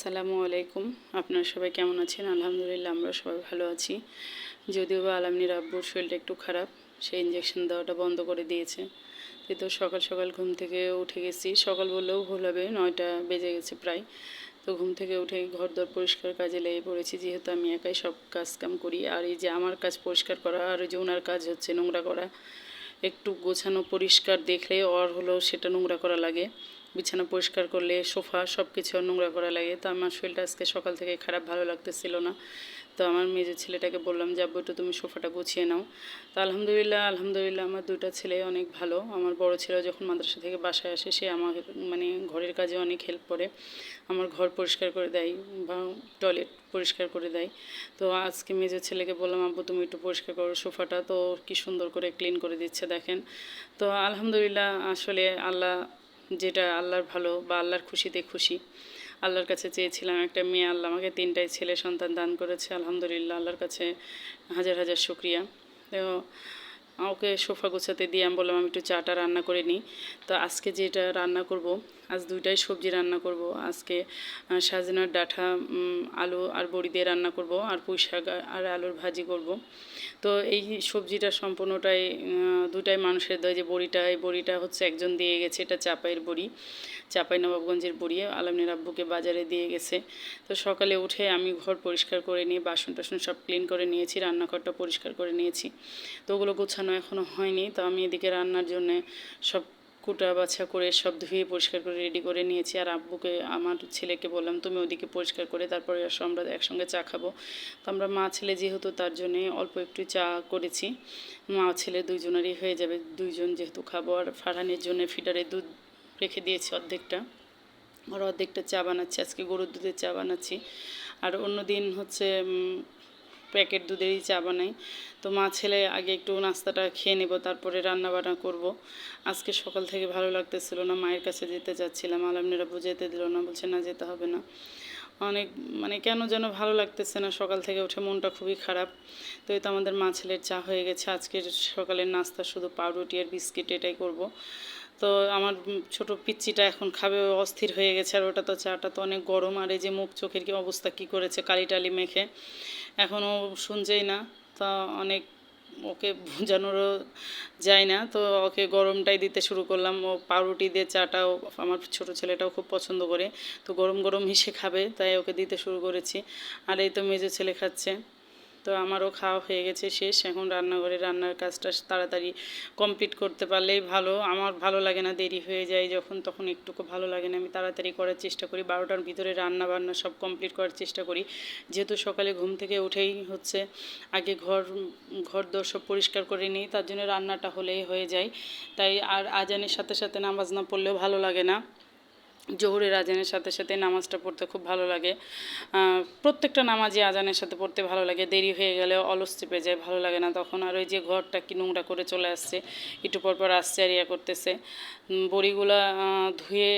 আসসালামু আলাইকুম। আপনারা সবাই কেমন আছেন? আলহামদুলিল্লাহ আমরা সবাই ভালো আছি। যদিও বা আলামনির আব্বুর শরীরটা একটু খারাপ, সে ইঞ্জেকশন দেওয়াটা বন্ধ করে দিয়েছে। তো সকাল সকাল ঘুম থেকে উঠে গেছি, সকাল বললেও ভুল হবে, নয়টা বেজে গেছে প্রায়। তো ঘুম থেকে উঠে ঘর দর পরিষ্কার কাজে লেগে পড়েছি, যেহেতু আমি একাই সব কাজ কাম করি। আর এই যে আমার কাজ পরিষ্কার করা, আর যে ওনার কাজ হচ্ছে নোংরা করা একটু গোছানো পরিষ্কার দেখলে অর হলেও সেটা নোংরা করা লাগে। বিছানা পরিষ্কার করলে, সোফা সব কিছু নোংরা করা লাগে। তো আমার শরীরটা আজকে সকাল থেকে খারাপ, ভালো লাগতেছিল না। তো আমার মেজের ছেলেটাকে বললাম যে, আব্বু, একটু তুমি সোফাটা গুছিয়ে নাও। তো আলহামদুলিল্লাহ আলহামদুলিল্লাহ আমার দুইটা ছেলে অনেক ভালো। আমার বড় ছেলে যখন মাদ্রাসা থেকে বাসায় আসে, সে আমার মানে ঘরের কাজে অনেক হেল্প করে। আমার ঘর পরিষ্কার করে দেয় বা টয়লেট পরিষ্কার করে দেয়। তো আজকে মেজের ছেলেকে বললাম, আব্বু, তুমি একটু পরিষ্কার করো সোফাটা, তো কি সুন্দর করে ক্লিন করে দিচ্ছে দেখেন। তো আলহামদুলিল্লাহ আসলে আল্লাহ যেটা আল্লাহর ভালো বা আল্লাহর খুশিতে খুশি। আল্লাহর কাছে চেয়েছিলাম, একটা মেয়ে আল্লাহ আমাকে তিনটাই ছেলে সন্তান দান করেছে, আলহামদুলিল্লাহ, আল্লাহর কাছে হাজার হাজার শুক্রিয়া। তো ওকে সোফা গুছাতে দিয়ে আমি বললাম, আমি একটু চাটা রান্না করে নিই। তো আজকে যেটা রান্না করব আজ দুইটাই সবজি রান্না করব। আজকে সাজনার ডাঁটা আলু আর বড়ি দিয়ে রান্না করব আর পুঁই শাক আর আলুর ভাজি করব। তো এই সবজিটা সম্পূর্ণটাই দুটাই মানুষের দেয় যে বড়িটা, এই বড়িটা হচ্ছে একজন দিয়ে গেছে, এটা চাপাইয়ের বড়ি, চাপাই নবাবগঞ্জের বড়ি, আলমনির আব্বুকে বাজারে দিয়ে গেছে। তো সকালে উঠে আমি ঘর পরিষ্কার করে নিয়ে, বাসন টাসন সব ক্লিন করে নিয়েছি, রান্নাঘরটা পরিষ্কার করে নিয়েছি। তো ওগুলো গোছানো এখনও হয়নি। তো আমি এদিকে রান্নার জন্যে সব কুটা বাছা করে সব ধুয়ে পরিষ্কার করে রেডি করে নিয়েছি। আর আব্বুকে, আমার ছেলেকে বললাম, তুমি ওদিকে পরিষ্কার করে তারপরে আসো, আমরা একসঙ্গে চা খাব। তো আমরা মা ছেলে যেহেতু, তার জন্যে অল্প একটু চা করেছি। মা ছেলে দুইজনেরই হয়ে যাবে, দুইজন যেহেতু খাব। আর ফারহানের জন্য ফিডারে দুধ রেখে দিয়েছি অর্ধেকটা। আর অর্ধেকটা চা বানাচ্ছি, আজকে গরুর দুধের চা বানাচ্ছি। আর অন্য দিন হচ্ছে প্যাকেট দুধেরই চা বানাই। তো মা, ছেলে, আগে একটু নাস্তাটা খেয়ে নেব, তারপরে রান্না বান্না করব। আজকে সকাল থেকে ভালো লাগতেছিল না, মায়ের কাছে যেতে চাচ্ছিলাম। আলমনেরা বুঝাইতে দিল না, বলছে না যেতে হবে না। অনেক মানে কেন যেন ভালো লাগতেছে না, সকাল থেকে উঠে মনটা খুবই খারাপ। তো এই তো আমাদের মা ছেলের চা হয়ে গেছে। আজকের সকালের নাস্তা শুধু পাউরুটি আর বিস্কিট এটাই করব। তো আমার ছোট পিচ্চিটা এখন খাবে অস্থির হয়ে গেছে, আর ওটা তো চাটা তো অনেক গরম। আর এই যে মুখ চোখের কি অবস্থা, কি করেছে, কালি টালি মেখে। এখনও শুনছেই না, তা অনেক ওকে বোঝানোরও যায় না। তো ওকে গরমটাই দিতে শুরু করলাম। ও পাউরুটি দিয়ে চাটাও আমার ছোট ছেলেটাও খুব পছন্দ করে। তো গরম গরম হিসে খাবে, তাই ওকে দিতে শুরু করেছি। আর এই তো মেজো ছেলে খাচ্ছে। তো আমারও খাওয়া হয়ে গেছে শেষ। এখন রান্নাঘরে রান্নার কাজটা তাড়াতাড়ি কমপ্লিট করতে পারলেই ভালো। আমার ভালো লাগে না, দেরি হয়ে যায় যখন, তখন একটুকু ভালো লাগে না। আমি তাড়াতাড়ি করার চেষ্টা করি, বারোটার ভিতরে রান্না বান্না সব কমপ্লিট করার চেষ্টা করি। যেহেতু সকালে ঘুম থেকে উঠেই হচ্ছে, আগে ঘর ঘর দর সব পরিষ্কার করে নিই, তার জন্য রান্নাটা হলেই হয়ে যায়। তাই আর আজানের সাথে সাথে নামাজ না পড়লেও ভালো লাগে না। জোহরের আজানের সাথে সাথে নামাজটা পড়তে খুব ভালো লাগে। প্রত্যেকটা নামাজই আজানের সাথে পড়তে ভালো লাগে। দেরি হয়ে গেলে অলস চেপে যায়, ভালো লাগে না তখন। আর ওই যে ঘরটা কি নোংরা করে চলে আসছে, একটু পর পর আসছে আর ইয়া করতেছে বড়িগুলা ধুয়ে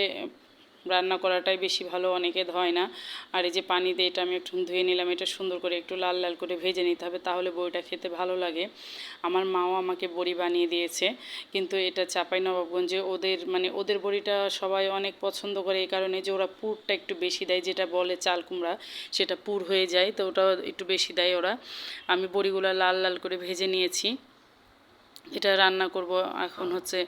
রান্না করাটাই বেশি ভালো, অনেকে ধয় না। আর এই যে পানি দিয়ে এটা আমি একটু ধুয়ে নিলাম, এটা সুন্দর করে একটু লাল লাল করে ভেজে নিতে হবে, তাহলে বড়িটা খেতে ভালো লাগে। আমার মাও আমাকে বড়ি বানিয়ে দিয়েছে, কিন্তু এটা চাপাই নবাবগঞ্জে ওদের মানে ওদের বড়িটা সবাই অনেক পছন্দ করে, এই কারণে যে ওরা পুরটা একটু বেশি দেয়, যেটা বলে চাল কুমড়া, সেটা পুর হয়ে যায়, তো ওটা একটু বেশি দেয় ওরা। আমি বড়িগুলো লাল লাল করে ভেজে নিয়েছি। এটা রান্না করব। এখন হচ্ছে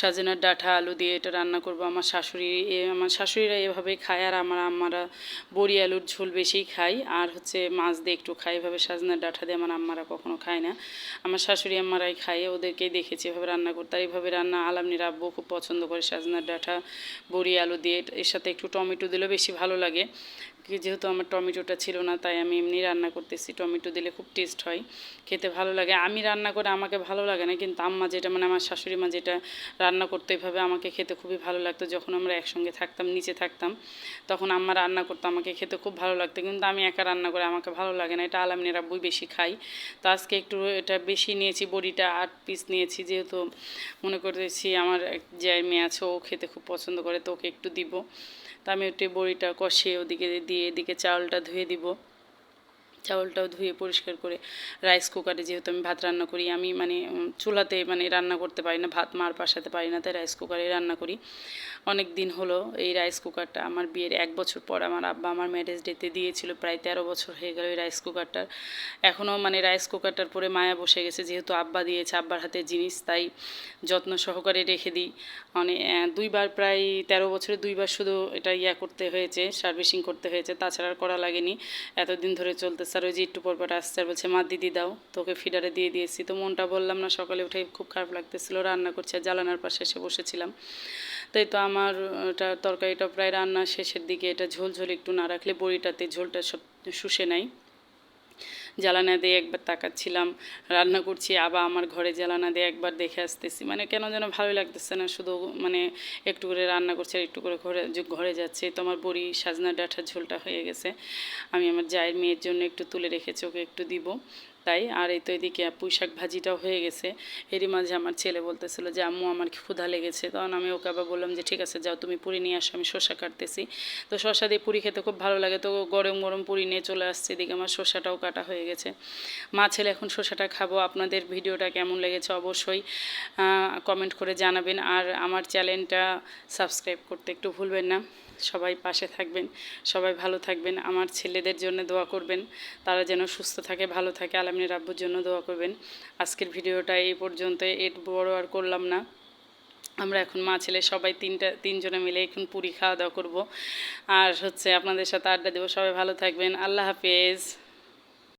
সাজেনার ডাঁটা আলু দিয়ে এটা রান্না করব। আমার শাশুড়ি আমার শাশুড়িরা এভাবেই খায় আর আমার আম্মারা বড়ি আলুর ঝোল বেশিই খাই আর হচ্ছে মাছ দিয়ে একটু খাই এভাবে সাজনার ডাঁটা দিয়ে আমার আম্মারা কখনো খায় না। আমার শাশুড়ি আম্মারাই খায়, ওদেরকেই দেখেছি এভাবে রান্না করতে। আর এইভাবে রান্না আলামনির আব্বু খুব পছন্দ করে সাজনার ডাঁটা, বড়ি আলু দিয়ে। এর সাথে একটু টমেটো দিলেও বেশি ভালো লাগে। যেহেতু আমার টমেটোটা ছিল না, তাই আমি এমনি রান্না করতেছি। টমেটো দিলে খুব টেস্ট হয়, খেতে ভালো লাগে। আমি রান্না করে আমাকে ভালো লাগে না, কিন্তু আম্মা যেটা মানে আমার শাশুড়ি মা যেটা রান্না করতে, এভাবে আমাকে খেতে খুবই ভালো লাগতো। যখন আমরা একসঙ্গে থাকতাম, নিচে থাকতাম, তখন আম্মা রান্না করতো, আমাকে খেতে খুব ভালো লাগতো। কিন্তু আমি একা রান্না করে আমাকে ভালো লাগে না, এটা আলামিনের আব্বুই বেশি খাই তো আজকে একটু এটা বেশি নিয়েছি, বড়িটা আট পিস নিয়েছি, যেহেতু মনে করতেছি আমার এক যে মেয়ে আছে, ও খেতে খুব পছন্দ করে, তো ওকে একটু দিব। তা আমি একটু বড়িটা কষিয়ে ওদিকে দিয়ে এদিকে চাউলটা ধুয়ে দিব। চাউলটাও ধুয়ে পরিষ্কার করে রাইস কুকারে যেহেতু আমি ভাত রান্না করি, আমি মানে চুলাতে মানে রান্না করতে পারি না, ভাত মার পাশাতে পারি না, তাই রাইস কুকারে রান্না করি। অনেক দিন হলো এই রাইস কুকারটা আমার বিয়ের এক বছর পর আমার আব্বা আমার ম্যারেজ ডেতে দিয়েছিল, প্রায় তেরো বছর হয়ে গেল এই রাইস কুকারটার এখনও মানে রাইস কুকারটার পরে মায়া বসে গেছে, যেহেতু আব্বা দিয়েছে আব্বার হাতে জিনিস, তাই যত্ন সহকারে রেখে দিই। মানে দুইবার প্রায় তেরো বছরে দুইবার শুধু এটা ইয়া করতে হয়েছে সার্ভিসিং করতে হয়েছে, তাছাড়া করা লাগেনি। এতদিন ধরে চলতেছে আর ওই যে একটু পর পর আসছে আর বলছে, মা, দিদি দাও, তোকে ফিডারে দিয়ে দিয়েছি। তো মনটা বললাম না, সকালে উঠে খুব খারাপ লাগতেছিল, রান্না করছে জ্বালানার পাশে এসে বসেছিলাম। তাই তো আমার এটা তরকারিটা প্রায় রান্না শেষের দিকে এটা ঝোল ঝোল একটু না রাখলে বড়িটাতে ঝোলটা সব শুষে নেয়। জ্বালানা দিয়ে একবার তাকাচ্ছিলাম, রান্না করছি, আবার আমার ঘরে জ্বালানা দিয়ে একবার দেখে আসতেছি। মানে কেন যেন ভালোই লাগতেছে না, শুধু মানে একটু করে রান্না করছি আর একটু করে ঘরে ঘরে যাচ্ছে, তো আমার বড়ি সাজনা ডাঁটার ঝোলটা হয়ে গেছে। আমি আমার জায়ের মেয়ের জন্য একটু তুলে রেখেছি, ওকে একটু দিব। তাই? আর এই তো এদিকে পুঁই শাক ভাজিটাও হয়ে গেছে। এরই মাঝে আমার ছেলে বলতেছিল যে, আম্মু, আমার ক্ষুধা লেগেছে? তখন আমি ওকে আবার বললাম যে, ঠিক আছে, যাও, তুমি পুরি নিয়ে আসো, আমি শসা কাটতেছি। তো শসা দিয়ে পুরি খেতে খুব ভালো লাগে। তো গরম গরম পুরি নিয়ে চলে আসছে। এদিকে আমার শসাটাও কাটা হয়ে গেছে। মা, ছেলে, এখন শসাটা খাব। আপনাদের ভিডিওটা কেমন লেগেছে অবশ্যই কমেন্ট করে জানাবেন। আর আমার চ্যানেলটা সাবস্ক্রাইব করতে একটু ভুলবেন না। সবাই পাশে থাকবেন, সবাই ভালো থাকবেন। আমার ছেলেদের জন্য দোয়া করবেন। তারা যেন সুস্থ থাকে, ভালো থাকে। আলামিনের আব্বুর জন্য দোয়া করবেন। আজকের ভিডিওটা এই পর্যন্ত এর বড় আর করলাম না। আমরা এখন মা ছেলে সবাই তিনটা, তিনজনে মিলে এখন পুরি খাওয়া দাওয়া করব। আর হচ্ছে আপনাদের সাথে আড্ডা দেবো। সবাই ভালো থাকবেন। আল্লাহ হাফেজ।